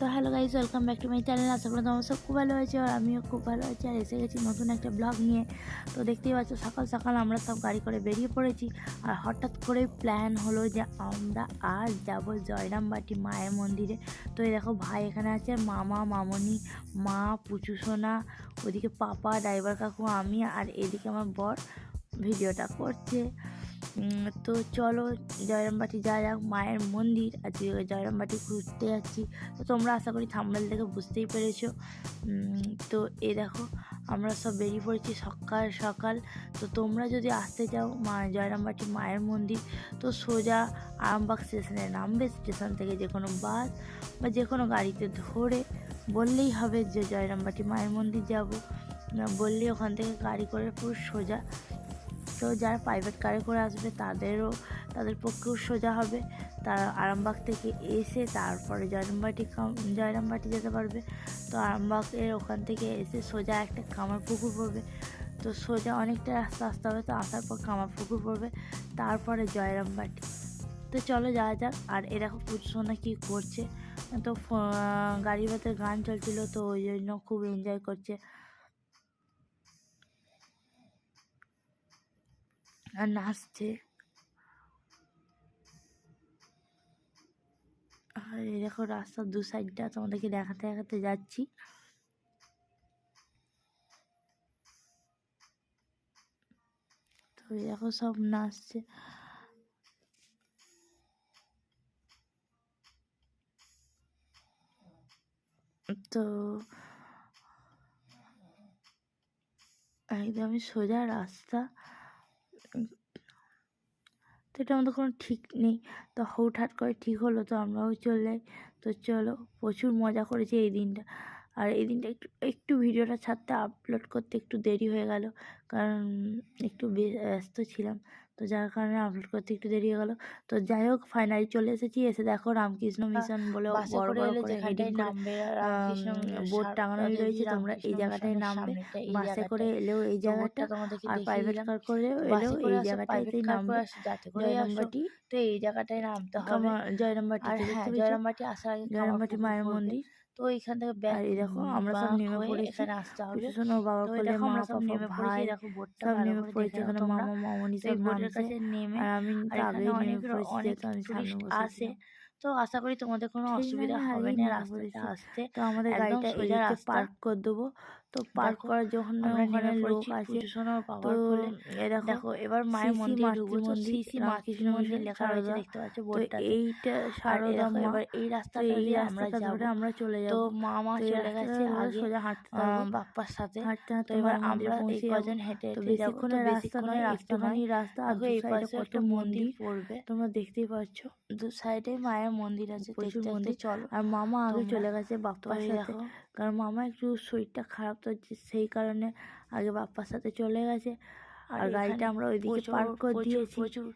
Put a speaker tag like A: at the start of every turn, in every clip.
A: তো hello guys welcome back to my channel আশা করি তোমার সব খুব ভালো হয়েছে আর আমিও খুব ভালো আছি। আর এসে গেছি নতুন একটা ব্লগ নিয়ে। তো দেখতেই পাচ্ছ, সকাল সকাল আমরা সব গাড়ি করে বেরিয়ে পড়েছি। আর হঠাৎ করে প্ল্যান হলো যে আমরা আজ যাব জয়রামবাটি মায়ের মন্দিরে। তো এই দেখো ভাই এখানে আছে, মামা, মামনি, মা, পুচু সোনা, ওদিকে পাপা ড্রাইভার কাকু, আমি আর এদিকে আমার বর ভিডিওটা করছে। তো চলো জয়রামবাটি যা যাক মায়ের মন্দির, আজকে জয়রামবাটি ঘুরতে যাচ্ছি। তো তোমরা আশা করি থাম্বেল দেখে বুঝতেই পেরেছ। তো এ দেখো, আমরা সব বেরিয়ে পড়েছি সকাল সকাল। তো তোমরা যদি আসতে চাও, মা জয়রামবাটি মায়ের মন্দির, তো সোজা আরামবাগ স্টেশনে নামবে, স্টেশন থেকে যে কোনো বাস বা যে কোনো গাড়িতে ধরে বললেই হবে যে জয়রামবাটি মায়ের মন্দির যাব। বললেই ওখান থেকে গাড়ি করে পুরো সোজা তো যারা প্রাইভেট কারে করে আসবে তাদেরও, তাদের পক্ষেও সোজা হবে। তারা আরামবাগ থেকে এসে তারপরে জয়রামবাটি জয়রামবাটি যেতে পারবে। তো আরামবাগের ওখান থেকে এসে সোজা একটা কামার পুকুর পড়বে। তো সোজা অনেকটা রাস্তা আসতে হবে, তো আসার পর কামার পুকুর পড়বে, তারপরে জয়রামবাটি। তো চলো যাওয়া যাক, আর এ দেখো পুজোসোনা কী করছে। তো গাড়ির ভেতরে গান চলছিল, তো ওই জন্য খুব এনজয় করছে। আর নাচছে। আর দেখো রাস্তার দু সাইডটা তোমাদেরকে দেখাতে দেখাতে যাচ্ছি। তো দেখো সব নাচছে। তো একদমই সোজা রাস্তা। তো এটা আমাদের কোনো ঠিক নেই। তো হুটহাট করে ঠিক হলো তো আমরাও চলে যাই তো চলো প্রচুর মজা করেছি এই দিনটা। আর এই দিনটা একটু একটু ভিডিওটা ছাড়তে আপলোড করতে একটু দেরি হয়ে গেল, কারণ একটু ব্যস্ত ছিলাম। তো যার কারণে আপলোড করতে একটু দেরি হয়ে গেল। তো যাই হোক ফাইনালি চলে এসেছি। এসে দেখো রামকৃষ্ণ মিশন বলে বড় বড় করে হেডিং বোর্ড
B: টাঙানো
A: রয়েছে। তোমরা এই জায়গাটায় নামবে। বাসে করে। এলেও এই জায়গাটা আর প্রাইভেট কার করে এলেও এই জায়গাটাতেই
B: private
A: নামবে।
B: আসো,
A: জয়রামবাটি
B: তো এই জায়গাটায় নামতে হবে। আর
A: দেখতে
B: হ্যাঁ
A: পেয়েছ?
B: জয়রামবাটি আসার আগে
A: জয়রামবাটি
B: কামারপুকুর
A: মায়ের মন্দির।
B: তো এইখান থেকে ব্যাগ
A: এই দেখো আমরা সব নেমে পড়েছি।
B: এখানে আসতে হবে।
A: বাবা
B: বলে
A: কোলে মা পাপা ভাই
B: দেখো বোর্ডটা
A: সব নেমে পড়েছে এখানে। মামা মামনি সব নামছে। আর আমি
B: তাবে
A: আগেই নেমে পড়েছি যেহেতু আমি সামনে
B: আসে। তো আশা করি তোমাদের কোনো অসুবিধা হবে না
A: রাস্তাটা
B: রাস্তাতে আসতে
A: তো আমাদের গাড়িটা
B: সোজা
A: পার্ক করে দেবো। তো পার্ক করার যখন
B: আমরা
A: ওখানে লোক আছে। তো দেখো
B: এবার মায়ের মন্দির
A: মন্দির, রামকৃষ্ণ
B: মন্দির লেখা রয়েছে দেখতে পাচ্ছ
A: তো এইটা সারদা
B: এবার এই রাস্তা
A: এই
B: দিয়ে আমরা
A: রাস্তাটা ধরে আমরা চলে যাব। তো এই
B: চলে গেছে আগে
A: সোজা হাঁটতে
B: বাপ্পার সাথে।
A: হাঁটতে হাঁটতে
B: তো এবার আমরা এই কজন হেঁটে হেঁটে যাব। তো
A: রাস্তা নয়
B: রাস্তা নয়।
A: রাস্তা দু
B: এই পাশে
A: কত
B: মন্দির পড়বে।
A: তোমরা দেখতেই পাচ্ছ।
B: দু সাইডে মায়ের মন্দির আছে
A: প্রচুর মন্দির।
B: চলো।
A: আর মামা আগে চলে গেছে বাপ্পার সাথে।
B: দেখো
A: কারণ মামা একটু শরীরটা খারাপ তো সেই কারণে আগে বাপ্পার সাথে চলে গেছে। আর গাড়িটা আমরা ওইদিকে
B: প্রচুর-
A: পার্ক করে দিয়েছি।
B: প্রচুর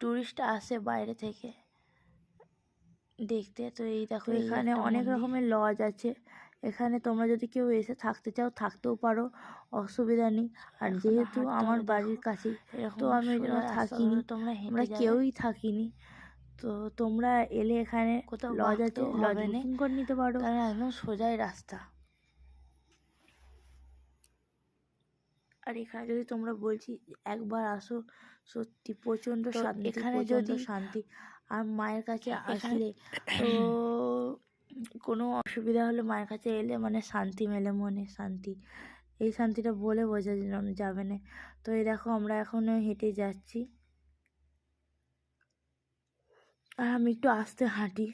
B: টুরিস্ট আসে বাইরে থেকে। দেখতে তো এই দেখো
A: এখানে অনেক রকমের লজ আছে। এখানে তোমরা যদি কেউ এসে থাকতে চাও থাকতেও পারো অসুবিধা নেই। আর যেহেতু আমার বাড়ির কাছেই
B: এরকম
A: তো আমি ওই জন্য থাকিনি।
B: তোমরা।
A: কেউই থাকিনি। তো তোমরা এলে এখানে
B: কোথাও
A: লজ আছে লজ বুকিং করে নিতে পারো।
B: কারণ একদম সোজাই রাস্তা।
A: আর এখানে যদি তোমরা বলছি একবার আসো সত্যি প্রচণ্ড শান্তি
B: এখানে যদি-
A: শান্তি। আর মায়ের কাছে আসলে তো কোনো অসুবিধা হলে মায়ের কাছে এলে মানে শান্তি মেলে মনে শান্তি। এই শান্তিটা বলে বোঝা যাবে না। তো এই দেখো আমরা এখনও হেঁটে যাচ্ছি। আর আমি একটু আস্তে হাঁটি,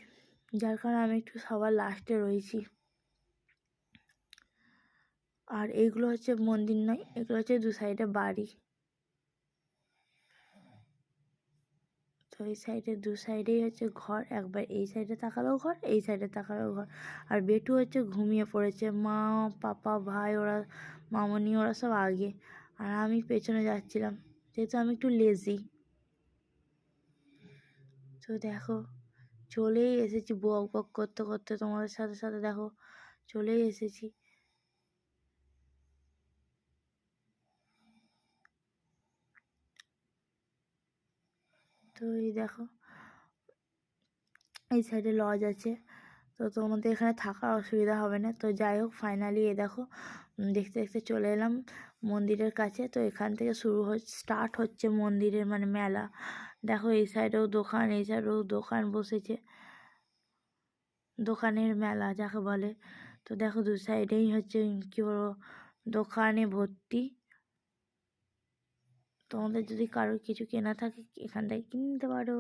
A: যার কারণে আমি একটু সবার লাস্টে রয়েছি। আর এইগুলো হচ্ছে মন্দির নয়, এগুলো হচ্ছে দু সাইডে বাড়ি। তো এই সাইডে দু সাইডেই হচ্ছে ঘর, একবার এই সাইডে তাকালেও ঘর, এই সাইডে তাকালেও ঘর। আর বেটু হচ্ছে ঘুমিয়ে পড়েছে, মা, পাপা, ভাই, ওরা, মামনি, ওরা সব আগে। আর আমি পেছনে যাচ্ছিলাম, যেহেতু আমি একটু লেজি তো দেখো, চলেই এসেছি বক বক করতে করতে তোমাদের সাথে সাথে দেখো, চলেই এসেছি। তো এই দেখো, এই সাইডে লজ আছে, তো তোমাদের এখানে থাকার অসুবিধা হবে না। তো যাই হোক ফাইনালি এ দেখো দেখতে দেখতে চলে এলাম মন্দিরের কাছে। তো এখান থেকে শুরু হচ্ছে স্টার্ট হচ্ছে মন্দিরের মানে মেলা। দেখো এই সাইডেও দোকান, এই সাইডেও দোকান বসেছে। দোকানের মেলা যাকে বলে। তো দেখো দু সাইডেই হচ্ছে কী বলব, দোকানে ভর্তি। তোমাদের যদি কারোর কিছু কেনা থাকে, এখান থেকে কিনে নিতে পারো।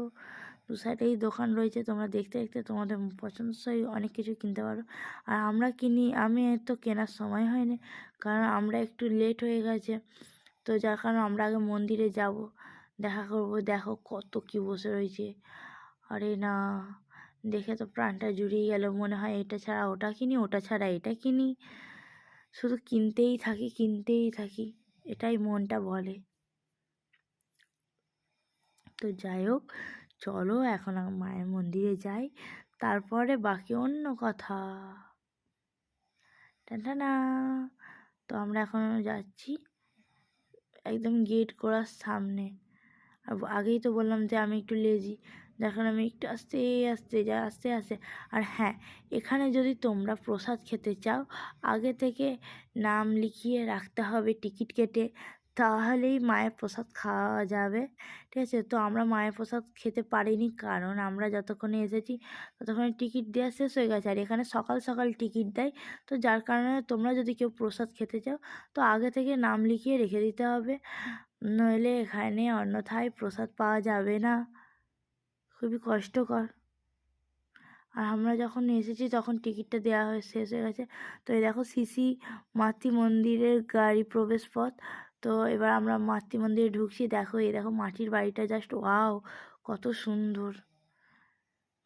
A: দু সাইডেই দোকান রয়েছে, তোমরা দেখতে দেখতে তোমাদের পছন্দসই অনেক কিছু কিনতে পারো। আর আমরা কিনি, আমি তো কেনার সময় হয়নি, কারণ আমরা একটু লেট হয়ে গেছে। তো যার কারণে আমরা আগে মন্দিরে যাব। দেখা করব, দেখো কত কি বসে রয়েছে। আরে না, দেখে তো প্রাণটা জুড়িয়ে গেল। মনে হয় এটা ছাড়া ওটা কিনি, ওটা ছাড়া এটা কিনি। শুধু কিনতেই থাকি কিনতেই থাকি, এটাই মনটা বলে। তো যাই হোক, চলো এখন মায়ের মন্দিরে যাই, তারপরে বাকি অন্য কথা। টানা তো আমরা এখন যাচ্ছি, একদম গেট করার সামনে। আগেই তো বললাম যে আমি একটু লেজি কারণে আমি একটু আস্তে আস্তে, যা, আস্তে আস্তে। আর হ্যাঁ এখানে যদি তোমরা প্রসাদ খেতে চাও, আগে থেকে নাম লিখিয়ে রাখতে হবে টিকিট কেটে, তাহলেই মায়ের প্রসাদ খাওয়া যাবে। ঠিক আছে? তো আমরা মায়ের প্রসাদ খেতে পারিনি কারণ আমরা যতক্ষণে এসেছি, ততক্ষণে টিকিট দেওয়া শেষ হয়ে গেছে। আর এখানে সকাল সকাল টিকিট দেয়। তো যার কারণে তোমরা যদি কেউ প্রসাদ খেতে চাও, তো আগে থেকে নাম লিখিয়ে রেখে দিতে হবে। নইলে এখানে অন্যথায় প্রসাদ পাওয়া যাবে না। খুবই কষ্টকর। আর আমরা যখন এসেছি, তখন টিকিটটা দেওয়া হয়ে শেষ হয়ে গেছে। তো এই দেখো, সিসি মাতৃ মন্দিরের গাড়ি প্রবেশ পথ তো এবার আমরা মাতৃ মন্দিরে ঢুকছি। দেখো, এই দেখো, মাটির বাড়িটা জাস্ট ওয়াও কত সুন্দর।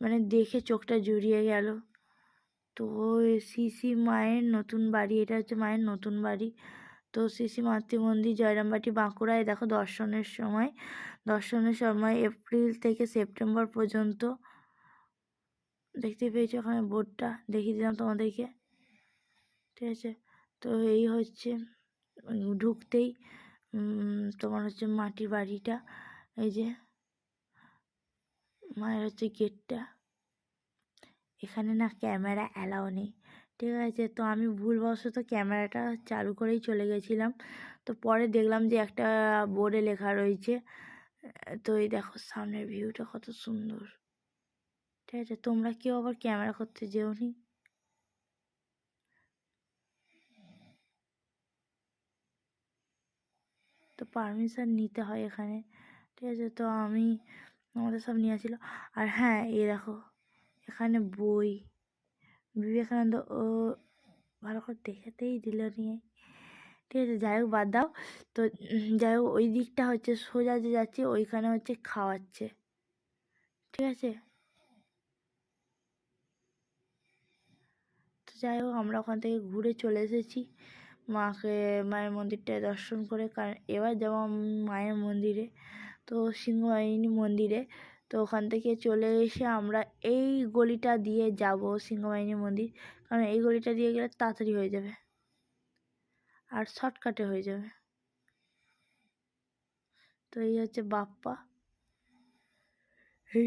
A: মানে দেখে চোখটা জুড়িয়ে গেল। তো সিসি মায়ের নতুন বাড়ি, এটা হচ্ছে মায়ের নতুন বাড়ি। তো শ্রী মাতৃ মন্দির জয়রামবাটি বাঁকুড়ায় দেখো দর্শনের সময়। দর্শনের সময় এপ্রিল থেকে সেপ্টেম্বর পর্যন্ত। দেখতে পেয়েছ ওখানে বোর্ডটা। দেখিয়ে দিলাম তোমাদেরকে। ঠিক আছে? তো এই হচ্ছে ঢুকতেই তোমার হচ্ছে মাটির বাড়িটা। এই যে, মায়ের হচ্ছে গেটটা। এখানে না ক্যামেরা অ্যালাও নেই। ঠিক আছে, তো আমি ভুলবশত ক্যামেরাটা চালু করেই চলে গেছিলাম। তো পরে দেখলাম যে একটা বোর্ডে লেখা রয়েছে, তো এই দেখো সামনের ভিউটা কত সুন্দর। ঠিক আছে, তোমরা কেউ আবার ক্যামেরা করতে যেওনি তো পারমিশন নিতে হয় এখানে। ঠিক আছে, তো আমি আমাদের সব নিয়ে আর হ্যাঁ এই দেখো, এখানে বই। বিবেকানন্দ ও ভালো করে দেখাতেই দিল নিয়ে। ঠিক আছে, যাই হোক, বাদ দাও। তো যাই হোক, ওই দিকটা হচ্ছে সোজা যে যাচ্ছে, ওইখানে হচ্ছে খাওয়াচ্ছে। ঠিক আছে? তো যাই হোক, আমরা ওখান থেকে ঘুরে চলে এসেছি। মাকে, মায়ের মন্দিরটা দর্শন করে, কারণ এবার যাব মায়ের মন্দিরে, তো সিংহবাহিনী মন্দিরে। তো ওখান থেকে চলে এসে আমরা এই গলিটা দিয়ে যাব সিংহবাহিনী মন্দির। কারণ এই গলিটা দিয়ে গেলে তাড়াতাড়ি হয়ে যাবে। আর শর্টকাটে হয়ে যাবে। তো এই হচ্ছে বাপ্পা। এই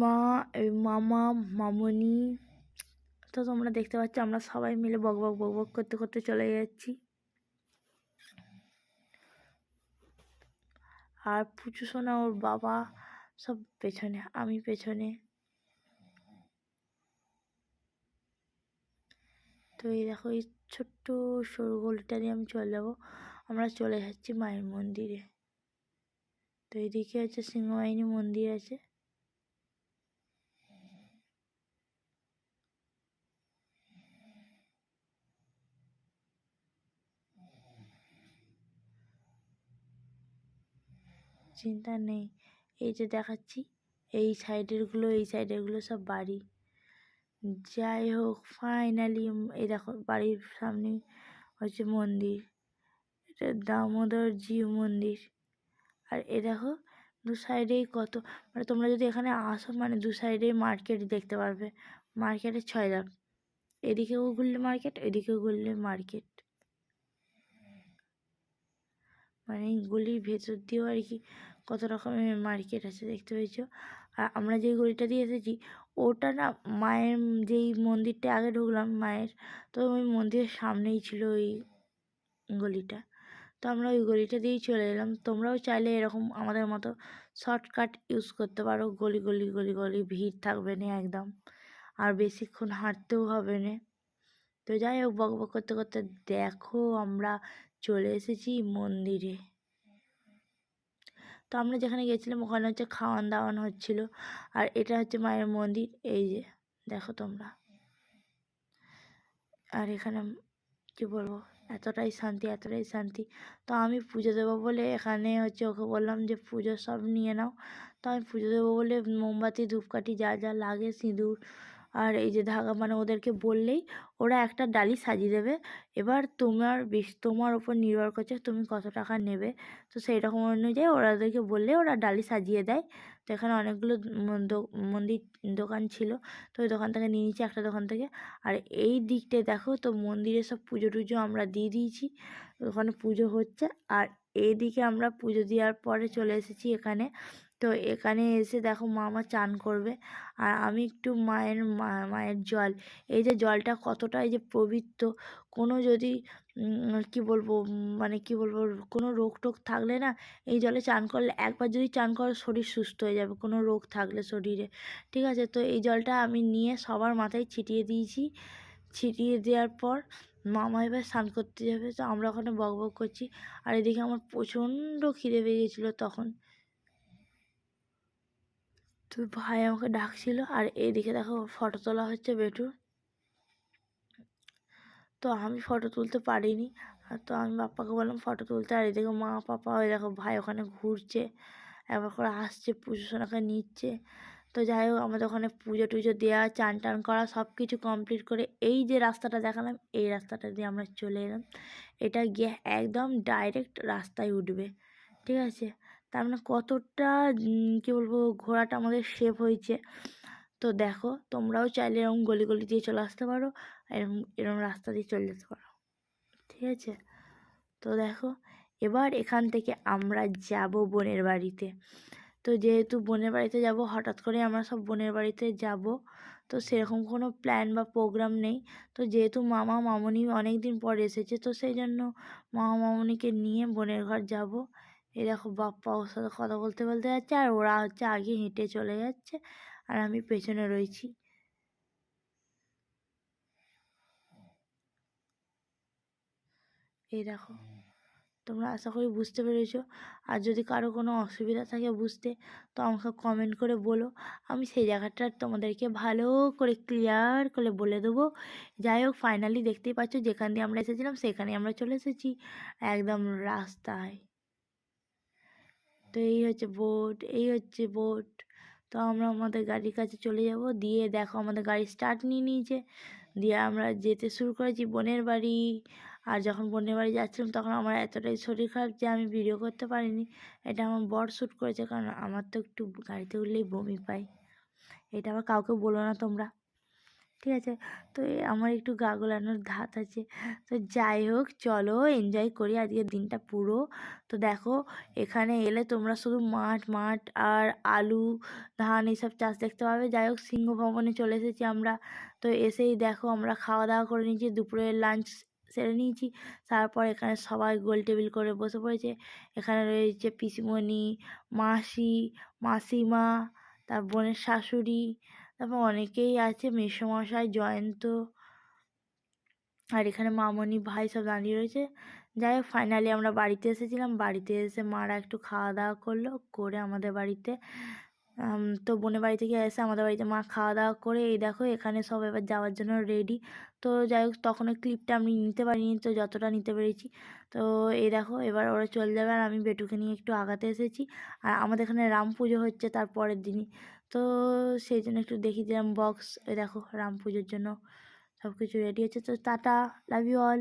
A: মা, এই মামা, মামনি, তো তোমরা দেখতে পাচ্ছ আমরা সবাই মিলে বক বক বক বক করতে করতে চলে যাচ্ছি। আর পুচু সোনা ওর বাবা সব পেছনে, আমি পেছনে। তো এই দেখো, এই ছোট্ট সরু গলিটা দিয়ে আমি চলে যাব। আমরা চলে যাচ্ছি মায়ের মন্দিরে। তো এদিকে হচ্ছে সিংহবাহিনী মন্দির আছে। চিন্তা নেই। এই যে দেখাচ্ছি, এই সাইডেরগুলো এই সাইডেরগুলো সব বাড়ি। যাই হোক ফাইনালি এই দেখো, বাড়ির সামনে হচ্ছে মন্দির। এটা দামোদর জিউ মন্দির। আর এ দেখো, দু সাইডেই কত মানে তোমরা যদি এখানে আসো মানে দু সাইডেই মার্কেট দেখতে পারবে। মার্কেটের ছয় দাম। এদিকেও ঘুরলে মার্কেট এদিকেও ঘুরলে মার্কেট মানে গলির ভেতর দিয়েও আর কি কত রকমের মার্কেট আছে দেখতে পেয়েছ। আর আমরা যে গলিটা দিয়ে এসেছি, ওটা না মায়ের যেই মন্দিরটা আগে ঢুকলাম মায়ের, তো ওই মন্দিরের সামনেই ছিল ওই গলিটা। তো আমরা ওই গলিটা দিয়েই চলে এলাম। তোমরাও চাইলে এরকম আমাদের মতো শর্টকাট ইউজ করতে পারো। গলি গলি গলি গলি, ভিড় থাকবে না একদম। আর বেশিক্ষণ হাঁটতেও হবে না। তো যাই হোক, বক বক করতে করতে দেখো আমরা চলে এসেছি মন্দিরে। তো আমরা যেখানে গেছিলাম ওখানে হচ্ছে খাওয়ান দাওয়ান হচ্ছিল। আর এটা হচ্ছে মায়ের মন্দির, এই যে, দেখো তোমরা। আর এখানে কি বলব, এতটাই শান্তি এতটাই শান্তি। তো আমি পুজো দেবো বলে এখানে হচ্ছে ওকে বললাম যে, পুজো সব নিয়ে নাও। তো আমি পুজো দেবো বলে মোমবাতি, ধূপকাঠি, যা যা লাগে, সিঁদুর আর এই যে ধাগা মানে ওদেরকে বললেই ওরা একটা ডালি সাজিয়ে দেবে। এবার তোমার বেশ, তোমার ওপর নির্ভর করছে তুমি কত টাকা নেবে। তো সেই রকম অনুযায়ী ওরা ওদেরকে বললে ওরা ডালি সাজিয়ে দেয়। তো এখানে অনেকগুলো মন্দির দোকান ছিল। তো ওই দোকান থেকে নিয়ে নিয়েছি একটা দোকান থেকে। আর এই দিকটায় দেখো তো মন্দিরে সব পুজো টুজো আমরা দিয়ে দিয়েছি। ওখানে পুজো হচ্ছে। আর এইদিকে আমরা পুজো দেওয়ার পরে চলে এসেছি এখানে। তো এখানে এসে দেখো মা আমার চান করবে। আর আমি একটু মায়ের মায়ের জল। এই যে জলটা কতটা এই যে পবিত্র। কোনো যদি কি বলব মানে কি বলব, কোনো রোগ টোগ থাকলে না, এই জলে চান করলে, একবার যদি চান করো, শরীর সুস্থ হয়ে যাবে, কোনো রোগ থাকলে শরীরে। ঠিক আছে? তো এই জলটা আমি নিয়ে সবার মাথায় ছিটিয়ে দিয়েছি। ছিটিয়ে দেওয়ার পর মামা এবার স্নান করতে যাবে। তো আমরা ওখানে বক বক করছি। আর এদিকে আমার প্রচণ্ড খিদে পেয়ে গেছিল তখন। তো ভাই আমাকে ডাকছিল, আর এইদিকে দেখো ফটো তোলা হচ্ছে বেটুর। তো আমি ফটো তুলতে পারিনি তো আমি বাপ্পাকে বললাম ফটো তুলতে, আর এদিকে মা, পাপা ওই দেখো ভাই ওখানে ঘুরছে, একবার করে আসছে, পুজো সোনাকে নিচ্ছে। তো যাই হোক, আমাদের ওখানে পুজো টুজো দেওয়া, চান টান করা সব কিছু কমপ্লিট করে এই যে রাস্তাটা দেখালাম, এই রাস্তাটা দিয়ে আমরা চলে এলাম। এটা গিয়ে একদম ডাইরেক্ট রাস্তায় উঠবে, ঠিক আছে? তার মানে কতটা কী বলব, ঘোড়াটা আমাদের সেভ হয়েছে। তো দেখো, তোমরাও চাইলে এরকম গলি গলি দিয়ে চলে আসতে পারো এরকম এরকম রাস্তা দিয়ে চলে যেতে পারো। ঠিক আছে? তো দেখো, এবার এখান থেকে আমরা যাব বোনের বাড়িতে। তো যেহেতু বোনের বাড়িতে যাব, হঠাৎ করে আমরা সব বোনের বাড়িতে যাব। তো সেরকম কোনো প্ল্যান বা প্রোগ্রাম নেই। তো যেহেতু মামা, মামনি অনেক দিন পর এসেছে, তো সেই জন্য মামা, মামনিকে নিয়ে বোনের ঘর যাব। এই দেখো বাপ্পা ওর সাথে কথা বলতে বলতে যাচ্ছে আর ওরা হচ্ছে আগে হেঁটে চলে যাচ্ছে আর আমি পেছনে রয়েছি। এই দেখো, তোমরা আশা করি বুঝতে পেরেছ। আর যদি কারও কোনো অসুবিধা থাকে বুঝতে, তো আমাকে কমেন্ট করে বলো। আমি সেই জায়গাটা তোমাদেরকে ভালো করে ক্লিয়ার করে বলে দেবো। যাই হোক ফাইনালি দেখতেই পাচ্ছ যেখান দিয়ে আমরা এসেছিলাম সেখানে আমরা চলে এসেছি। একদম রাস্তায়। তো এই হচ্ছে বোট এই হচ্ছে বোট তো আমরা আমাদের গাড়ির কাছে চলে যাব, দিয়ে দেখো আমাদের গাড়ি স্টার্ট নিয়ে নিয়েছে। দিয়ে আমরা যেতে শুরু করেছি বোনের বাড়ি। আর যখন বোনের বাড়ি যাচ্ছিলাম তখন আমার এতটাই শরীর খারাপ যে আমি ভিডিও করতে পারিনি। এটা আমার বর শ্যুট করেছে, কারণ আমার তো একটু গাড়িতে উঠলেই বমি পাই এটা আবার কাউকে বলো না তোমরা। ঠিক আছে? তো আমার একটু গা গোলানোর ধাত আছে। তো যাই হোক, চলো এনজয় করি আজকের দিনটা পুরো। তো দেখো, এখানে এলে তোমরা শুধু মাঠ মাঠ আর আলু, ধান এইসব চাষ দেখতে পাবে। যাই হোক, সিংহ ভবনে চলে এসেছি আমরা। তো এসেই দেখো, আমরা খাওয়া দাওয়া করে নিয়েছি দুপুরের লাঞ্চ সেরে নিয়েছি। তারপর এখানে সবাই গোল টেবিল করে বসে পড়েছে। এখানে রয়েছে পিসিমণি, মাসি, মাসিমা, তার বোনের শাশুড়ি তারপর অনেকেই আছে মেসোমশাই, জয়ন্ত আর এখানে মামনি ভাই সব দাঁড়িয়ে রয়েছে। যাই হোক ফাইনালি আমরা বাড়িতে এসেছিলাম। বাড়িতে এসে মারা একটু খাওয়া দাওয়া করল, করে আমাদের বাড়িতে তো বোনের বাড়ি থেকে এসে আমাদের বাড়িতে মা খাওয়া দাওয়া করে, এই দেখো এখানে সব এবার যাওয়ার জন্য রেডি তো যাই হোক, তখন ওই ক্লিপটা আমি নিতে পারিনি, তো যতটা নিতে পেরেছি, তো এই দেখো এবার ওরা চলে যাবে আর আমি বেটুকে নিয়ে একটু আগাতে এসেছি। আর আমাদের এখানে রাম পুজো হচ্ছে তার পরের দিনই। তো সেই জন্য একটু দেখি দিলাম বক্স এই দেখো রাম পুজোর জন্য সব কিছু রেডি হচ্ছে। তো টাটা লাভ ইউ অল